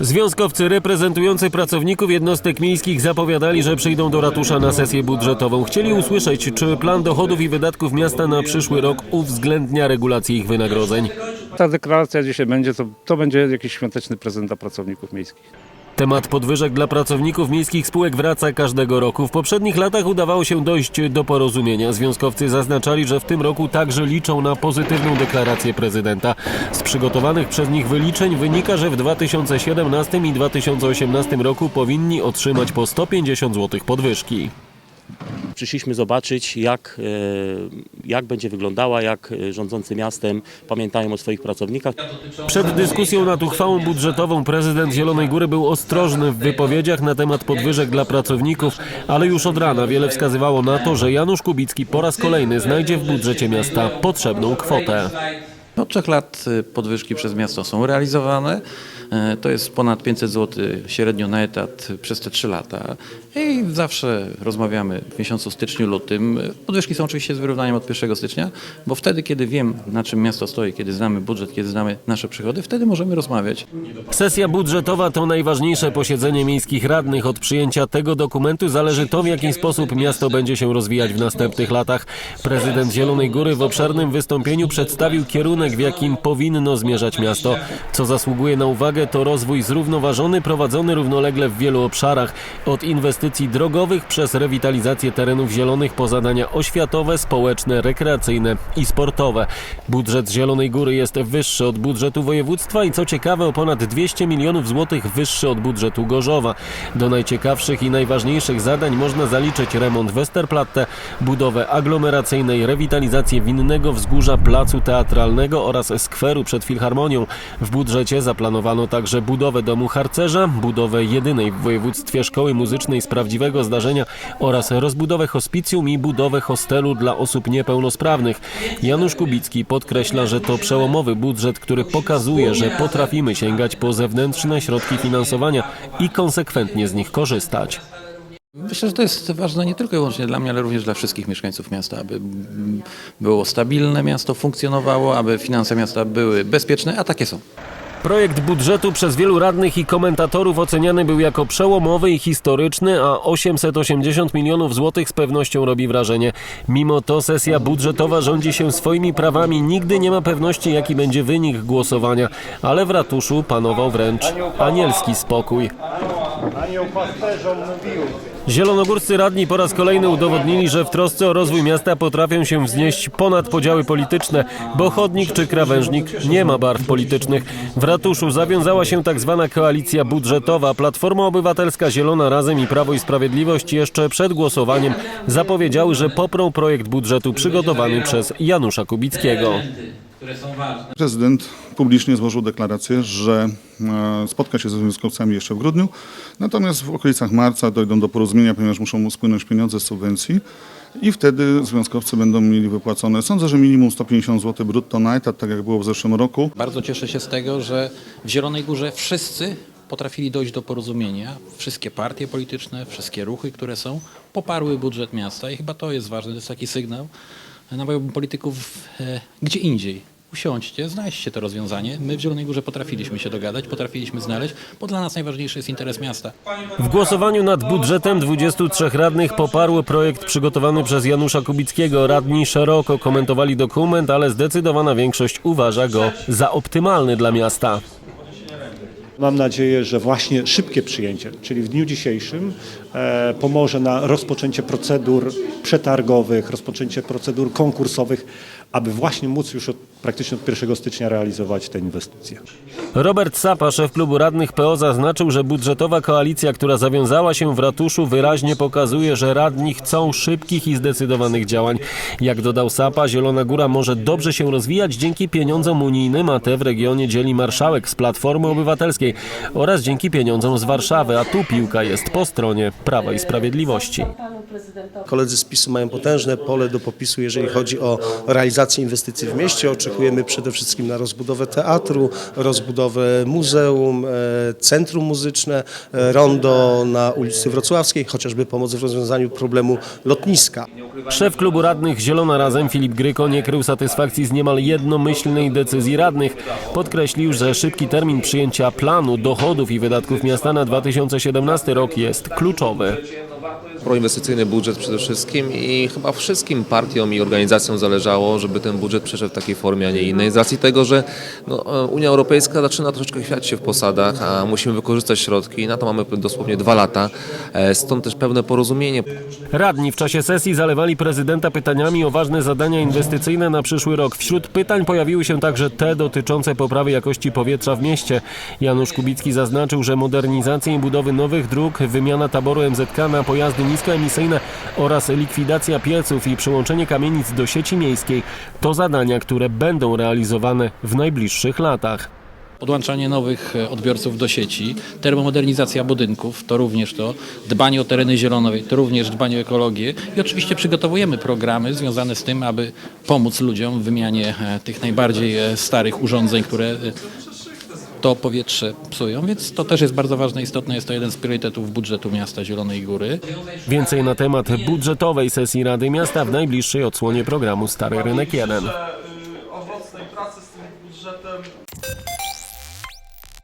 Związkowcy reprezentujący pracowników jednostek miejskich zapowiadali, że przyjdą do ratusza na sesję budżetową. Chcieli usłyszeć, czy plan dochodów i wydatków miasta na przyszły rok uwzględnia regulację ich wynagrodzeń. Ta deklaracja dzisiaj będzie, to, to będzie jakiś świąteczny prezent dla pracowników miejskich. Temat podwyżek dla pracowników miejskich spółek wraca każdego roku. W poprzednich latach udawało się dojść do porozumienia. Związkowcy zaznaczali, że w tym roku także liczą na pozytywną deklarację prezydenta. Z przygotowanych przez nich wyliczeń wynika, że w 2017 i 2018 roku powinni otrzymać po 150 zł podwyżki. Przyszliśmy zobaczyć, jak, e, jak będzie wyglądała, jak e, rządzący miastem pamiętają o swoich pracownikach. Przed dyskusją nad uchwałą budżetową prezydent Zielonej Góry był ostrożny w wypowiedziach na temat podwyżek dla pracowników, ale już od rana wiele wskazywało na to, że Janusz Kubicki po raz kolejny znajdzie w budżecie miasta potrzebną kwotę. Od trzech lat y, podwyżki przez miasto są realizowane. E, To jest ponad 500 zł średnio na etat przez te trzy lata. I zawsze rozmawiamy w miesiącu styczniu, lutym. Podwyżki są oczywiście z wyrównaniem od 1 stycznia, bo wtedy, kiedy wiem, na czym miasto stoi, kiedy znamy budżet, kiedy znamy nasze przychody, wtedy możemy rozmawiać. Sesja budżetowa to najważniejsze posiedzenie miejskich radnych. Od przyjęcia tego dokumentu zależy to, w jaki sposób miasto będzie się rozwijać w następnych latach. Prezydent Zielonej Góry w obszernym wystąpieniu przedstawił kierunek, w jakim powinno zmierzać miasto. Co zasługuje na uwagę, to rozwój zrównoważony, prowadzony równolegle w wielu obszarach. Od inwestycji drogowych przez rewitalizację terenów zielonych po zadania oświatowe, społeczne, rekreacyjne i sportowe. Budżet Zielonej Góry jest wyższy od budżetu województwa i co ciekawe o ponad 200 milionów złotych wyższy od budżetu Gorzowa. Do najciekawszych i najważniejszych zadań można zaliczyć remont Westerplatte, budowę aglomeracyjnej, rewitalizację winnego wzgórza placu teatralnego oraz skweru przed Filharmonią. W budżecie zaplanowano także budowę domu harcerza, budowę jedynej w województwie szkoły muzycznej z prawdziwego zdarzenia oraz rozbudowę hospicjum i budowę hostelu dla osób niepełnosprawnych. Janusz Kubicki podkreśla, że to przełomowy budżet, który pokazuje, że potrafimy sięgać po zewnętrzne środki finansowania i konsekwentnie z nich korzystać. Myślę, że to jest ważne nie tylko i wyłącznie dla mnie, ale również dla wszystkich mieszkańców miasta, aby było stabilne miasto, funkcjonowało, aby finanse miasta były bezpieczne, a takie są. Projekt budżetu przez wielu radnych i komentatorów oceniany był jako przełomowy i historyczny, a 880 milionów złotych z pewnością robi wrażenie. Mimo to sesja budżetowa rządzi się swoimi prawami, nigdy nie ma pewności jaki będzie wynik głosowania, ale w ratuszu panował wręcz anielski spokój. Zielonogórscy radni po raz kolejny udowodnili, że w trosce o rozwój miasta potrafią się wznieść ponad podziały polityczne, bo chodnik czy krawężnik nie ma barw politycznych. W ratuszu zawiązała się tak zwana koalicja budżetowa. Platforma Obywatelska, Zielona Razem i Prawo i Sprawiedliwość jeszcze przed głosowaniem zapowiedziały, że poprą projekt budżetu przygotowany przez Janusza Kubickiego. Prezydent publicznie złożył deklarację, że e, spotka się ze związkowcami jeszcze w grudniu, natomiast w okolicach marca dojdą do porozumienia, ponieważ muszą spłynąć pieniądze z subwencji i wtedy związkowcy będą mieli wypłacone, sądzę, że minimum 150 zł brutto na etat, tak jak było w zeszłym roku. Bardzo cieszę się z tego, że w Zielonej Górze wszyscy potrafili dojść do porozumienia. Wszystkie partie polityczne, wszystkie ruchy, które są, poparły budżet miasta i chyba to jest ważne, to jest taki sygnał. Namawiałbym polityków e, gdzie indziej. Usiądźcie, znajdźcie to rozwiązanie. My w Zielonej Górze potrafiliśmy się dogadać, potrafiliśmy znaleźć, bo dla nas najważniejszy jest interes miasta. W głosowaniu nad budżetem 23 radnych poparło projekt przygotowany przez Janusza Kubickiego. Radni szeroko komentowali dokument, ale zdecydowana większość uważa go za optymalny dla miasta. Mam nadzieję, że właśnie szybkie przyjęcie, czyli w dniu dzisiejszym, e, pomoże na rozpoczęcie procedur przetargowych, rozpoczęcie procedur konkursowych, aby właśnie móc już od, praktycznie od 1 stycznia realizować te inwestycje. Robert Sapa, szef klubu radnych PO, zaznaczył, że budżetowa koalicja, która zawiązała się w ratuszu, wyraźnie pokazuje, że radni chcą szybkich i zdecydowanych działań. Jak dodał Sapa, Zielona Góra może dobrze się rozwijać dzięki pieniądzom unijnym, a te w regionie dzieli marszałek z Platformy Obywatelskiej oraz dzięki pieniądzom z Warszawy, a tu piłka jest po stronie Prawa i Sprawiedliwości. Prezydentowi. Koledzy z PiSu mają potężne pole do popisu, jeżeli chodzi o realizację inwestycji w mieście. Oczekujemy przede wszystkim na rozbudowę teatru, rozbudowę muzeum, e, centrum muzyczne, e, rondo na ulicy Wrocławskiej, chociażby pomoc w rozwiązaniu problemu lotniska. Szef klubu radnych Zielona Razem Filip Gryko nie krył satysfakcji z niemal jednomyślnej decyzji radnych. Podkreślił, że szybki termin przyjęcia planu dochodów i wydatków miasta na 2017 rok jest kluczowy. Proinwestycyjny budżet przede wszystkim i chyba wszystkim partiom i organizacjom zależało, żeby ten budżet przeszedł w takiej formie, a nie innej, z racji tego, że no, Unia Europejska zaczyna troszeczkę chwiać się w posadach, a musimy wykorzystać środki i na to mamy dosłownie dwa lata, E, stąd też pewne porozumienie. Radni w czasie sesji zalewali prezydenta pytaniami o ważne zadania inwestycyjne na przyszły rok. Wśród pytań pojawiły się także te dotyczące poprawy jakości powietrza w mieście. Janusz Kubicki zaznaczył, że modernizacja i budowy nowych dróg, wymiana taboru MZK na pojazdy niskoemisyjne oraz likwidacja pieców i przyłączenie kamienic do sieci miejskiej to zadania, które będą realizowane w najbliższych latach. Podłączanie nowych e, odbiorców do sieci, termomodernizacja budynków, to również to, dbanie o tereny zielone, to również dbanie o ekologię i oczywiście przygotowujemy programy związane z tym, aby pomóc ludziom w wymianie e, tych najbardziej e, starych urządzeń, które to powietrze psują, więc to też jest bardzo ważne, istotne, jest to jeden z priorytetów budżetu miasta Zielonej Góry. Więcej na temat budżetowej sesji Rady Miasta w najbliższej odsłonie programu Stary Rynek 1.